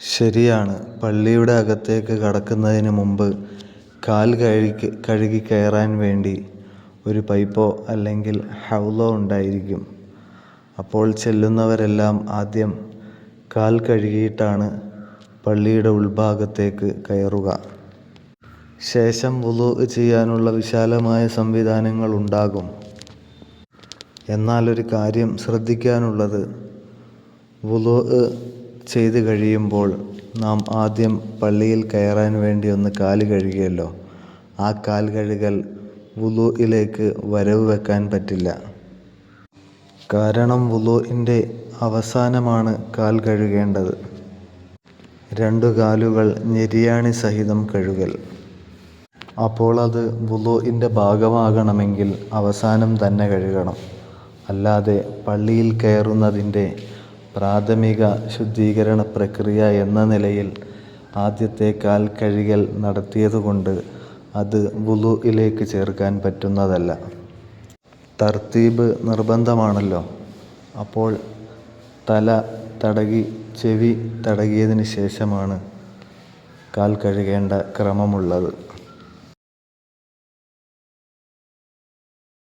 ശരിയാണ്. പള്ളിയുടെ അകത്തേക്ക് കടക്കുന്നതിന് മുമ്പ് കാൽ കഴുകി കഴുകി കയറാൻ വേണ്ടി ഒരു പൈപ്പോ അല്ലെങ്കിൽ ഹൗലോ ഉണ്ടായിരിക്കും. അപ്പോൾ ചെല്ലുന്നവരെല്ലാം ആദ്യം കാൽ കഴുകിയിട്ടാണ് പള്ളിയുടെ ഉൾഭാഗത്തേക്ക് കയറുക. ശേഷം വുളു ചെയ്യാനുള്ള വിശാലമായ സംവിധാനങ്ങൾ ഉണ്ടാകും. എന്നാൽ ഒരു കാര്യം ശ്രദ്ധിക്കാനുള്ളത്. വുളു ചെയ്ത് കഴിയുമ്പോൾ നാം ആദ്യം പള്ളിയിൽ കയറാൻ വേണ്ടി ഒന്ന് കാൽ കഴുകിയല്ലോ. ആ കാൽ കഴുകൽ വുളുഇലേക്ക് വരവ് വെക്കാൻ പറ്റില്ല. കാരണം വുലുവിന്റെ അവസാനമാണ് കാൽ കഴുകേണ്ടത്. രണ്ടു കാലുകൾ ഞെരിയാണി സഹിതം കഴുകൽ. അപ്പോൾ അത് വുലുവിന്റെ ഭാഗമാകണമെങ്കിൽ അവസാനം തന്നെ കഴുകണം. അല്ലാതെ പള്ളിയിൽ കയറുന്നതിന്റെ പ്രാഥമിക ശുദ്ധീകരണ പ്രക്രിയ എന്ന നിലയിൽ ആദ്യത്തെ കാൽ കഴുകൽ നടത്തിയതുകൊണ്ട് അത് വുളുയിലേക്ക് ചേർക്കാൻ പറ്റുന്നതല്ല. തർത്തീബ് നിർബന്ധമാണല്ലോ. അപ്പോൾ തല തടകി ചെവി തടകിയതിന് ശേഷമാണ് കാൽ കഴുകേണ്ട ക്രമമുള്ളത്.